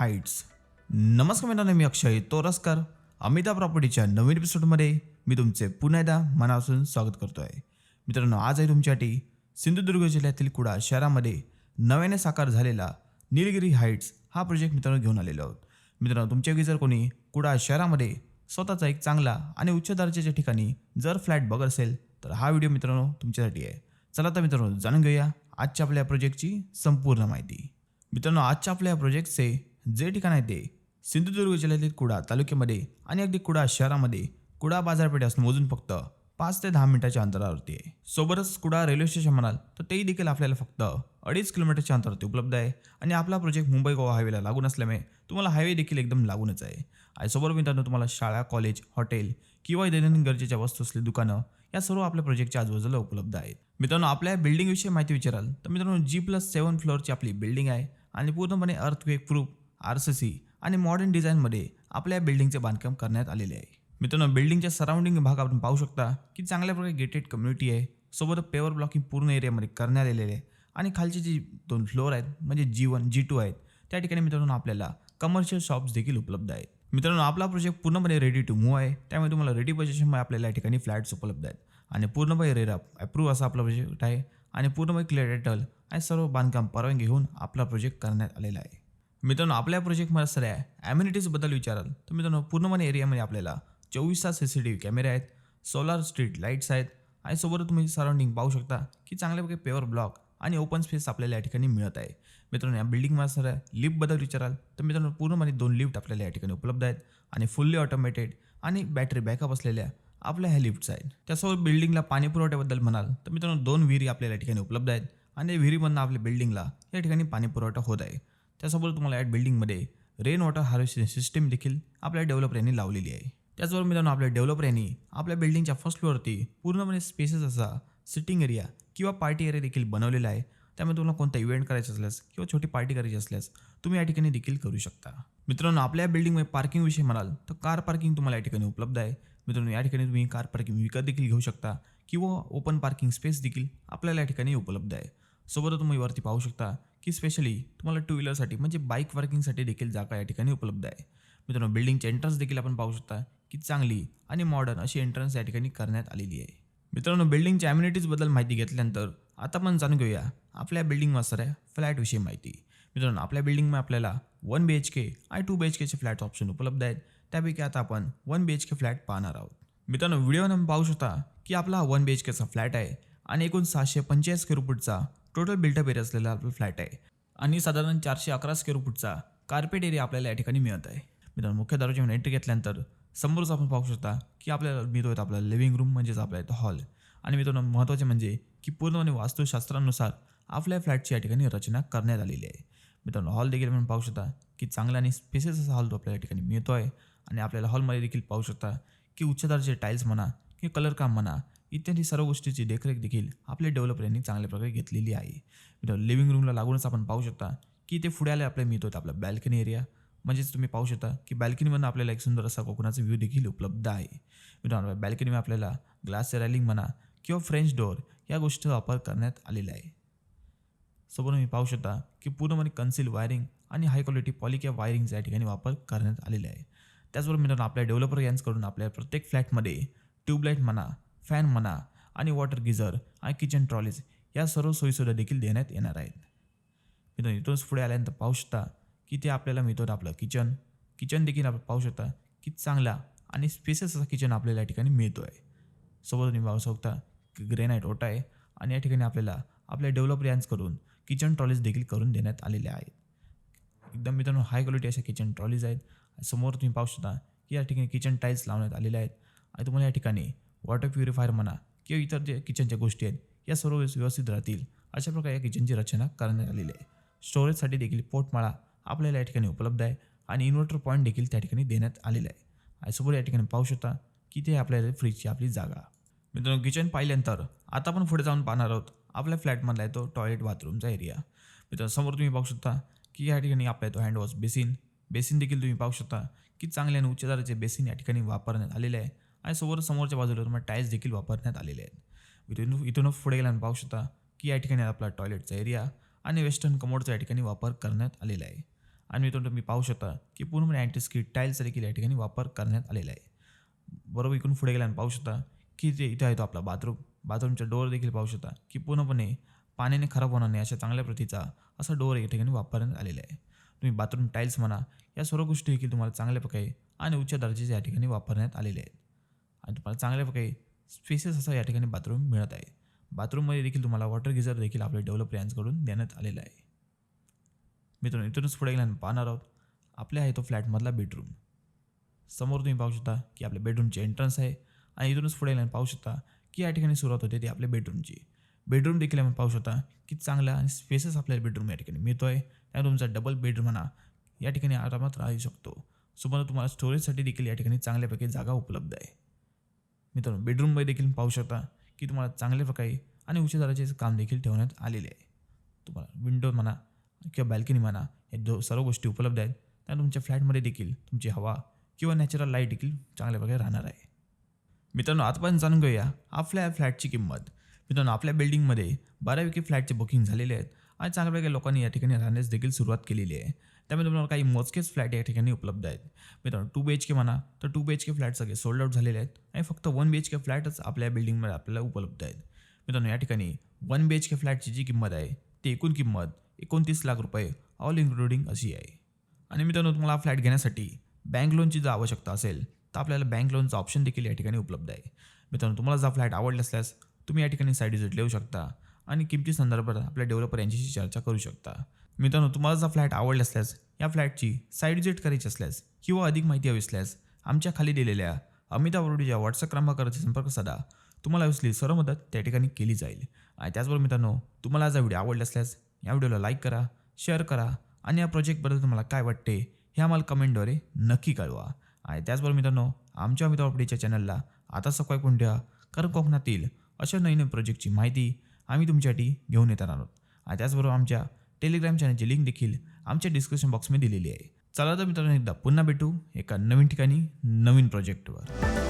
Heights नमस्कार मित्रांनो मी अक्षय तोरसकर। अमिता प्रॉपर्टीच्या नवीन एपिसोडमध्ये मी तुमचे पुन्हा एकदा मनापासून स्वागत करतो आहे मित्रांनो आज आहे तुमच्यासाठी सिंधुदुर्ग जिल्ह्यातील कुडा शहरामध्ये नव्याने साकार झालेला निलगिरी हाईट्स हा प्रोजेक्ट मित्रांनो घेऊन आलेलो आहोत. मित्रांनो तुमच्यापैकी जर कोणी कुडा शहरामध्ये स्वतःचा एक चांगला आणि उच्च दर्जाच्या ठिकाणी जर फ्लॅट बघत असेल तर हा व्हिडिओ मित्रांनो तुमच्यासाठी आहे. चला तर मित्रांनो जाणून घेऊया आजच्या आपल्या प्रोजेक्टची संपूर्ण माहिती. मित्रांनो आजच्या आपल्या प्रोजेक्टचे जे ठिकाण आहे ते सिंधुदुर्ग जिल्ह्यातील कुडा तालुक्यामध्ये आणि अगदी कुडा शहरामध्ये कुडा बाजारपेठ असून मोजून फक्त पाच ते दहा मिनिटाच्या अंतरावरती आहे. सोबतच कुडा रेल्वे स्टेशन म्हणाल तर तेही देखील आपल्याला फक्त अडीच किलोमीटरच्या अंतरावरती उपलब्ध आहे आणि आपला प्रोजेक्ट मुंबई गोवा हायवेला लागून असल्यामुळे तुम्हाला हायवे देखील एकदम लागूनच आहे. आणि सोबत मित्रांनो तुम्हाला शाळा कॉलेज हॉटेल किंवा दैनंदिन गरजेच्या वस्तू असलेली दुकानं या सर्व आपल्या प्रोजेक्टच्या आजूबाजूला उपलब्ध आहेत. मित्रांनो आपल्या बिल्डिंगविषयी माहिती विचाराल तर मित्रांनो जी प्लस सेवन फ्लोअरची आपली बिल्डिंग आहे आणि पूर्णपणे earthquake proof R C C आणि मॉडर्न डिझाईनमध्ये आपल्या या बिल्डिंगचे बांधकाम करण्यात आलेले आहे. मित्रांनो बिल्डिंगच्या सराउंडिंग भाग आपण पाहू शकता की चांगल्या प्रकारे गेटेड कम्युनिटी आहे. सोबत पेवर ब्लॉकिंग पूर्ण एरियामध्ये करण्यात आलेले आहे. आणि खालचे जे दोन फ्लोअर आहेत म्हणजे जी वन जी टू आहेत त्या ठिकाणी मित्रांनो आपल्याला कमर्शियल शॉप्स देखील उपलब्ध आहेत. मित्रांनो आपला प्रोजेक्ट पूर्णपणे रेडी टू मूव्ह आहे. त्यामुळे तुम्हाला रेडी पोझिशनमध्ये आपल्याला या ठिकाणी फ्लॅट्स उपलब्ध आहेत. आणि पूर्णपणे रेरा अप्रूव्ह असा आपला प्रोजेक्ट आहे. आणि पूर्णपणे क्लिअर आणि सर्व बांधकाम परवानगी घेऊन आपला प्रोजेक्ट करण्यात आलेला आहे. मित्रांनो आपल्या प्रोजेक्टमध्ये असणाऱ्या ॲम्युनिटीजबद्दल विचाराल. तर मित्रांनो पूर्णपणे एरियामध्ये आपल्याला चोवीस तास सी सी टी व्ही कॅमेरे आहेत सोलार स्ट्रीट लाईट्स आहेत आणि सोबत तुम्ही सराउंडिंग पाहू शकता की चांगल्यापैकी पेवर ब्लॉक आणि ओपन स्पेस आपल्याला या ठिकाणी मिळत आहे. मित्रांनो या बिल्डिंगमध्ये असणाऱ्या लिफ्टबद्दल विचाराल. तर मित्रांनो पूर्णपणे दोन लिफ्ट आपल्याला या ठिकाणी उपलब्ध आहेत आणि फुल्ली ऑटोमॅटेड आणि बॅटरी बॅकअप असलेल्या आपल्या ह्या लिफ्ट्स आहेत. त्यासोबत बिल्डिंगला पाणी पुरवठ्याबद्दल म्हणाल तर मित्रांनो दोन विहिरी आपल्याला या ठिकाणी उपलब्ध आहेत आणि विहिरीमधनं आपल्या बिल्डिंगला या ठिकाणी पाणी पुरवठा होत आहे. त्यासोबत तुम्हाला या बिल्डिंगमध्ये रेन वॉटर हार्वेस्टिंग सिस्टीम देखील आपल्या डेव्हलपर यांनी लावलेली आहे. त्याचबरोबर मित्रांनो आपल्या डेव्हलपर यांनी आपल्या बिल्डिंगच्या फर्स्ट फ्लोअरवरती पूर्णपणे स्पेसेस असा सिटिंग एरिया किंवा पार्टी एरिया देखील बनवलेला आहे. त्यामुळे तुम्हाला कोणता इव्हेंट करायचा असल्यास किंवा छोटी पार्टी करायची असल्यास तुम्ही या ठिकाणी देखील करू शकता. मित्रांनो आपल्या बिल्डिंगमध्ये पार्किंगविषयी म्हणाल तर कार पार्किंग तुम्हाला या ठिकाणी उपलब्ध आहे. मित्रांनो या ठिकाणी तुम्ही कार पार्किंग विकत देखील घेऊ शकता किंवा ओपन पार्किंग स्पेस देखील आपल्याला या ठिकाणी उपलब्ध आहे. सोबत तुम्ही वरती पाहू शकता की स्पेशली तुम्हाला टू व्हीलरसाठी म्हणजे बाईक वर्किंगसाठी देखील जागा या ठिकाणी उपलब्ध आहे. मित्रांनो बिल्डिंगचे एंट्रन्स देखील आपण पाहू शकता की चांगली आणि मॉडर्न अशी एंट्रन्स या ठिकाणी करण्यात आलेली आहे. मित्रांनो बिल्डिंगच्या ॲम्युनिटीजबद्दल माहिती घेतल्यानंतर आता आपण जाणून घेऊया आपल्या बिल्डिंग असणाऱ्या फ्लॅटविषयी माहिती. मित्रांनो आपल्या बिल्डिंगमध्ये आपल्याला वन बी एच के आणि टू बी एच केचे फ्लॅट ऑप्शन उपलब्ध आहेत. त्यापैकी आता आपण one B H K flat पाहणार आहोत. मित्रांनो व्हिडिओ आपण पाहू शकता की आपला वन बी एच केचा फ्लॅट आहे आणि एकूण सहाशे पंचेचाळीस स्क्वेअर फूटचा टोटल बिल्टअप एरिया असलेला आपला फ्लॅट आहे. आणि साधारण चारशे अकरा स्क्वेअर फूटचा कार्पेट एरिया आपल्याला या ठिकाणी मिळत आहे. मित्रांनो मुख्य दरवाजा एंट्री घेतल्यानंतर समोरच आपण पाहू शकता की आपल्याला मिळतोय आपला लिव्हिंग रूम म्हणजेच आपला इथं हॉल आणि मित्रांनो महत्त्वाचे म्हणजे की पूर्णपणे वास्तुशास्त्रानुसार आपल्या फ्लॅटची या ठिकाणी रचना करण्यात आलेली आहे. मित्रांनो हॉल देखील आपण पाहू शकता की चांगला आणि स्पेसेस असा हॉल तो आपल्या या ठिकाणी मिळतो आहे आणि आपल्याला हॉलमध्ये देखील पाहू शकता की उच्च दर्जाचे टाईल्स म्हणा किंवा कलर काम म्हणा इत्यादी सर्व गोष्टीची देखरेख देखील आपल्या डेव्हलपर यांनी चांगल्या प्रकारे घेतलेली आहे. मित्रांनो लिव्हिंग रूमला लागूनच आपण पाहू शकता की ते पुढे आले आपल्याला मिळतो आपला बॅल्कनी एरिया म्हणजेच तुम्ही पाहू शकता की बॅल्कनीमधून आपल्याला एक सुंदर असा कोकणाचा व्ह्यू देखील उपलब्ध आहे. मित्रांनो बॅल्कनीमध्ये आपल्याला ग्लास रॅलिंग म्हणा किंवा फ्रेंच डोअर या गोष्टीचा वापर करण्यात आलेला आहे. सोबत तुम्ही पाहू शकता की पूर्णपणे कन्सिल वायरिंग आणि हाय क्वालिटी पॉलिकॅ वायरिंगचा या ठिकाणी वापर करण्यात आलेला आहे. त्याचबरोबर मित्रांनो आपल्या डेव्हलपर यांच्याकडून आपल्या प्रत्येक फ्लॅटमध्ये ट्यूबलाईट म्हणा फॅन म्हणा आणि वॉटर गिझर आणि किचन ट्रॉलीज या सर्व सोयीसुविधा देखील देण्यात येणार आहेत. मित्रांनो इथूनच पुढे आल्यानंतर पाहू शकता की ते आपल्याला मिळतो आपलं किचन. किचन देखील आपण पाहू शकता की चांगला आणि स्पेसेस असा किचन आपल्याला या ठिकाणी मिळतो आहे सोबत तुम्ही पाहू शकता की ग्रेनाईट ओटा आहे आणि या ठिकाणी आपल्याला आपल्या डेव्हलपर यांचकडून किचन ट्रॉलीज देखील करून देण्यात आलेल्या आहेत. एकदम मित्रांनो हाय क्वालिटी अशा किचन ट्रॉलीज आहेत. समोर तुम्ही पाहू शकता की या ठिकाणी किचन टाईल्स लावण्यात आलेले आहेत. आणि तुम्हाला या ठिकाणी वॉटर प्युरिफायर म्हणा किंवा इतर जे किचनच्या गोष्टी आहेत या सर्व व्यवस्थित राहतील. अशा प्रकारे या किचनची रचना करण्यात आलेली आहे. स्टोरेजसाठी देखील पोटमाळा आपल्याला या ठिकाणी उपलब्ध आहे आणि इन्व्हर्टर पॉईंट देखील त्या ठिकाणी देण्यात आलेला आहे. आणि या ठिकाणी पाहू शकता की ते आपल्याला फ्रीजची आपली जागा. मित्रांनो किचन पाहिल्यानंतर आता आपण पुढे जाऊन पाहणार आहोत आपल्या फ्लॅटमधला येतो टॉयलेट बाथरूमचा एरिया मित्रांनो समोर तुम्ही पाहू शकता की या ठिकाणी आपला येतो हँडवॉश बेसिन बेसिन देखील तुम्ही पाहू शकता की चांगले आणि उच्च दराचे बेसिन या ठिकाणी वापरण्यात आलेले आहे. आणि समोर समोरच्या बाजूला तुम्हाला टाईल्स देखील वापरण्यात आलेले आहेत. इथून इथून पुढे गेल्यानं पाहू शकता की या ठिकाणी आपला टॉयलेटचा एरिया आणि वेस्टर्न कमोडचा या ठिकाणी वापर करण्यात आलेला आहे. आणि इथून तुम्ही पाहू शकता की पूर्णपणे अँटीस्क्रीट टाईल्स टाईल्सचा देखील या ठिकाणी वापर करण्यात आलेला आहे. बरोबर इकडून पुढे गेल्यानं पाहू शकता की ते इथं आहे तो आपला बाथरूम बाथरूमचा डोअर देखील पाहू शकता की पूर्णपणे पाण्याने खराब होणार नाही अशा चांगल्या प्रतीचा असा डोअर या ठिकाणी वापरण्यात आलेला आहे. तुम्ही बाथरूम टाईल्स म्हणा या सर्व गोष्टी देखील तुम्हाला चांगल्या प्रकारे आणि उच्च दर्जाचे या ठिकाणी वापरण्यात आलेले आहेत. आणि तुम्हाला चांगल्या काही स्पेसेस असा या ठिकाणी बाथरूम मिळत आहे. बाथरूममध्ये देखील तुम्हाला वॉटर गिझर देखील आपल्या डेव्हलप यांकडून देण्यात आलेला आहे. मित्रांनो इथूनच पुढे गेल्यानं पाहणार आहोत आपल्या आहे तो फ्लॅटमधला बेडरूम समोर तुम्ही पाहू शकता की आपल्या बेडरूमची एंट्रन्स आहे आणि इथूनच पुढे गेल्यानं पाहू शकता की या ठिकाणी सुरुवात होते ती आपल्या बेडरूमची बेडरूम देखील आपण पाहू शकता की चांगला आणि स्पेसेस आपल्याला बेडरूम या ठिकाणी मिळतो आहे त्या तुमचा डबल बेडरूम म्हणा या ठिकाणी आरामात राहू शकतो. सोबत तुम्हाला स्टोरेजसाठी देखील या ठिकाणी चांगल्यापैकी जागा उपलब्ध आहे. मित्रांनो बेडरूममध्ये देखील पाहू शकता की तुम्हाला चांगल्या प्रकारे आणि उच्च दराचे काम देखील ठेवण्यात आलेले आहे. तुम्हाला विंडो म्हणा किंवा बॅल्कनी म्हणा या दो सर्व गोष्टी उपलब्ध आहेत. त्यामुळे तुमच्या फ्लॅटमध्ये देखील तुमची हवा किंवा नॅचरल लाइट देखील चांगल्या प्रकारे राहणार आहे. मित्रांनो आतापर्यंत जाणून घेऊया आपल्या फ्लॅटची किंमत. मित्रांनो आपल्या बिल्डिंगमध्ये बऱ्यापैकी फ्लॅटचे बुकिंग झालेले आहेत. आणि चांगल्यापैकी लोकांनी या ठिकाणी राहण्यास देखील सुरुवात केलेली आहे. त्यामुळे तुम्हाला काही मोजकेच फ्लॅट या ठिकाणी उपलब्ध आहेत. मित्रांनो टू बी एच के म्हणा तर two B H K flat सगळे सोल्ड आउट झालेले आहेत आणि फक्त वन बी एच के फ्लॅटच आपल्या बिल्डिंगमध्ये आपल्याला उपलब्ध आहेत. मित्रांनो या ठिकाणी वन बी एच के फ्लॅटची जी किंमत आहे ती एकूण किंमत एकोणतीस लाख रुपये ऑल इन्क्लुडिंग अशी आहे. आणि मित्रांनो तुम्हाला हा फ्लॅट घेण्यासाठी बँक लोनची जर आवश्यकता असेल तर आपल्याला बँक लोनचं ऑप्शन देखील या ठिकाणी उपलब्ध आहे. मित्रांनो तुम्हाला जर फ्लॅट आवडला असल्यास तुम्ही या ठिकाणी साईड विजिट लिहू शकता. आणि किमती संदर्भात आपल्या डेव्हलपर यांच्याशी चर्चा करू शकता. मित्रांनो तुम्हाला जर फ्लॅट आवडला असल्यास या फ्लॅटची साईड विजिट करायची असल्यास किंवा अधिक माहिती हवी असल्यास आमच्या खाली दिलेल्या अमिताभ वरुडीच्या व्हॉट्सअप क्रमांकावरती संपर्क साधा. तुम्हाला असली सर्व मदत त्या ठिकाणी केली जाईल. आणि त्याचबरोबर मित्रांनो तुम्हाला जर व्हिडिओ आवडला असल्यास या व्हिडिओला लाईक करा शेअर करा आणि या प्रोजेक्टबद्दल तुम्हाला काय वाटते हे आम्हाला कमेंटद्वारे नक्की कळवा. आणि त्याचबरोबर मित्रांनो आमच्या अमिताभ वापडीच्या चॅनलला आता सबस्क्राईब कोण ठेवा. कारण कोकणातील अशा नवीन प्रोजेक्टची माहिती आम्ही तुमच्यासाठी घेऊन येणार आहोत. आणि त्याचबरोबर आमच्या टेलिग्राम चॅनलची लिंक देखील आमच्या डिस्क्रिप्शन बॉक्समध्ये दिलेली आहे. चला तर मित्रांनो एकदा पुन्हा भेटू एका नवीन ठिकाणी नवीन प्रोजेक्टवर